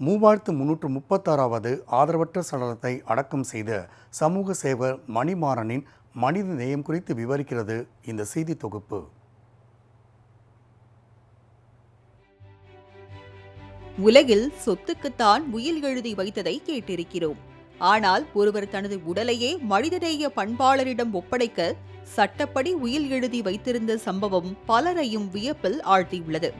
மூவாயிரத்து முன்னூற்று முப்பத்தாறாவது ஆதரவற்ற சடலத்தை அடக்கம் செய்த சமூக சேவர் மணிமாறனின் மனித நேயம் குறித்து விவரிக்கிறது இந்த செய்தி தொகுப்பு. உலகில் சொத்துக்குத்தான் உயில் எழுதி வைத்ததை கேட்டிருக்கிறோம். ஆனால் ஒருவர் தனது உடலையே மனிதநேய பண்பாளரிடம் ஒப்படைக்க சட்டப்படி உயில் எழுதி வைத்திருந்த சம்பவம் பலரையும் வியப்பில் ஆழ்த்தியுள்ளது.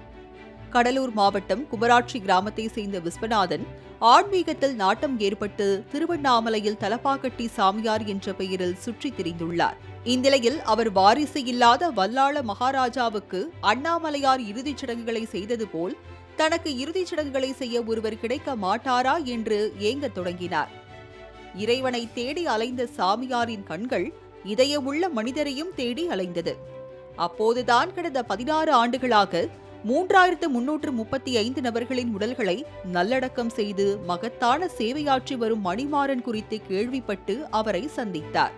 கடலூர் மாவட்டம் குமராட்சி கிராமத்தை சேர்ந்த விஸ்வநாதன் ஆன்மீகத்தில் நாட்டம் ஏற்பட்டு திருவண்ணாமலையில் தலப்பாக்கட்டி சாமியார் என்ற பெயரில் சுற்றித் திரிந்துள்ளார். இந்நிலையில் அவர் வாரிசு இல்லாத வல்லாள மகாராஜாவுக்கு அண்ணாமலையார் இறுதிச் சடங்குகளை செய்தது போல் தனக்கு இறுதிச் சடங்குகளை செய்ய ஒருவர் கிடைக்க மாட்டாரா என்று ஏங்கத் தொடங்கினார். இறைவனை தேடி அலைந்த சாமியாரின் கண்கள் இதயமுள்ள மனிதரையும் தேடி அலைந்தது. அப்போதுதான் கடந்த பதினாறு ஆண்டுகளாக மூன்றாயிரத்து முன்னூற்று முப்பத்தி ஐந்து நபர்களின் உடல்களை நல்லடக்கம் செய்து மகத்தான சேவையாற்றி வரும் மணிமாறன் குறித்து கேள்விப்பட்டு அவரை சந்தித்தார்.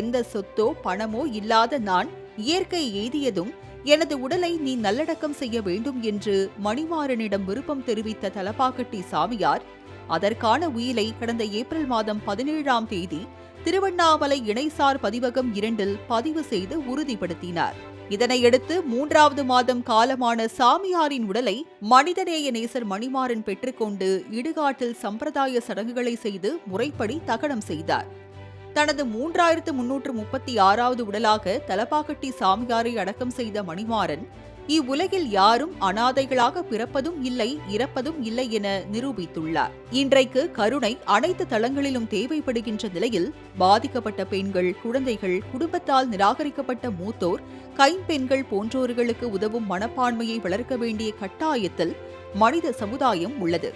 எந்த சொத்தோ பணமோ இல்லாத நான் இயற்கை எய்தியதும் எனது உடலை நீ நல்லடக்கம் செய்ய வேண்டும் என்று மணிமாறனிடம் விருப்பம் தெரிவித்த தலப்பாக்கட்டி சாமியார் அதற்கான உயிலை கடந்த ஏப்ரல் மாதம் பதினேழாம் தேதி திருவண்ணாமலை இணைசார் பதிவகம் இரண்டில் பதிவு செய்து உறுதிப்படுத்தினார். இதனையடுத்து மூன்றாவது மாதம் காலமான சாமியாரின் உடலை மனிதநேய நேசர் மணிமாறன் பெற்றுக்கொண்டு இடுகாட்டில் சம்பிரதாய சடங்குகளை செய்து முறைப்படி தகனம் செய்தார். தனது மூன்றாயிரத்து முன்னூற்று முப்பத்தி ஆறாவது உடலாக தலப்பாக்கட்டி சாமியாரை அடக்கம் செய்த மணிமாறன் இவ்வுலகில் யாரும் அனாதைகளாக பிறப்பதும் இல்லை இறப்பதும் இல்லை என நிரூபித்துள்ளார். இன்றைக்கு கருணை அனைத்து தளங்களிலும் தேவைப்படுகின்ற நிலையில் பாதிக்கப்பட்ட பெண்கள் குழந்தைகள் குடும்பத்தால் நிராகரிக்கப்பட்ட மூத்தோர் கைம்பெண்கள் போன்றோர்களுக்கு உதவும் மனப்பான்மையை வளர்க்க வேண்டிய கட்டாயத்தில் மனித சமுதாயம் உள்ளது.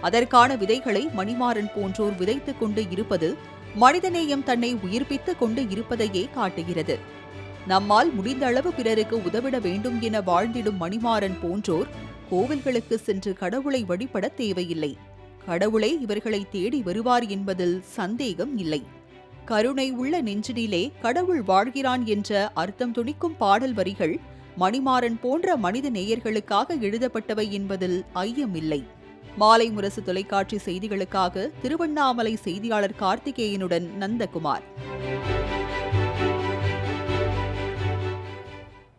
அதற்கான விதைகளை மணிமாறன் போன்றோர் விதைத்துக் கொண்டு இருப்பது மனிதநேயம் தன்னை உயிர்ப்பித்துக் கொண்டு இருப்பதையே காட்டுகிறது. நம்மால் முடிந்த அளவு பிறருக்கு உதவிட வேண்டும் என வாழ்ந்திடும் மணிமாறன் போன்றோர் கோவில்களுக்கு சென்று கடவுளை வழிபட தேவையில்லை. கடவுளே இவர்களை தேடி வருவார் என்பதில் சந்தேகம் இல்லை. கருணை உள்ள நெஞ்சினிலே கடவுள் வாழ்கிறான் என்ற அர்த்தம் துணிக்கும் பாடல் வரிகள் மணிமாறன் போன்ற மனித நேயர்களுக்காக எழுதப்பட்டவை என்பதில் ஐயமில்லை. மாலை முரசு தொலைக்காட்சி செய்திகளுக்காக திருவண்ணாமலை செய்தியாளர் கார்த்திகேயனுடன் நந்தகுமார்.